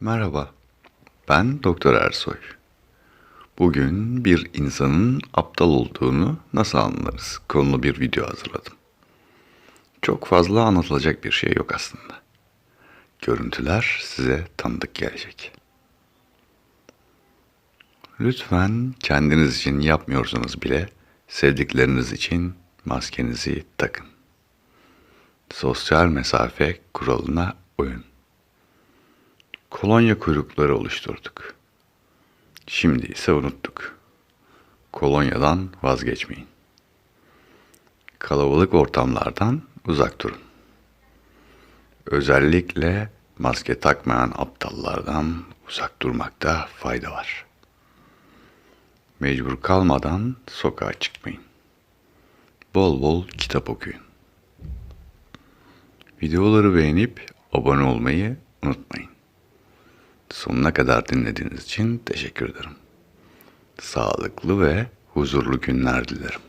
Merhaba, ben Doktor Ersoy. Bugün bir insanın aptal olduğunu nasıl anlarız konulu bir video hazırladım. Çok fazla anlatılacak bir şey yok aslında. Görüntüler size tanıdık gelecek. Lütfen kendiniz için yapmıyorsanız bile sevdikleriniz için maskenizi takın. Sosyal mesafe kuralına uyun. Kolonya kuyrukları oluşturduk. Şimdi ise unuttuk. Kolonyadan vazgeçmeyin. Kalabalık ortamlardan uzak durun. Özellikle maske takmayan aptallardan uzak durmakta fayda var. Mecbur kalmadan sokağa çıkmayın. Bol bol kitap okuyun. Videoları beğenip abone olmayı unutmayın. Sonuna kadar dinlediğiniz için teşekkür ederim. Sağlıklı ve huzurlu günler dilerim.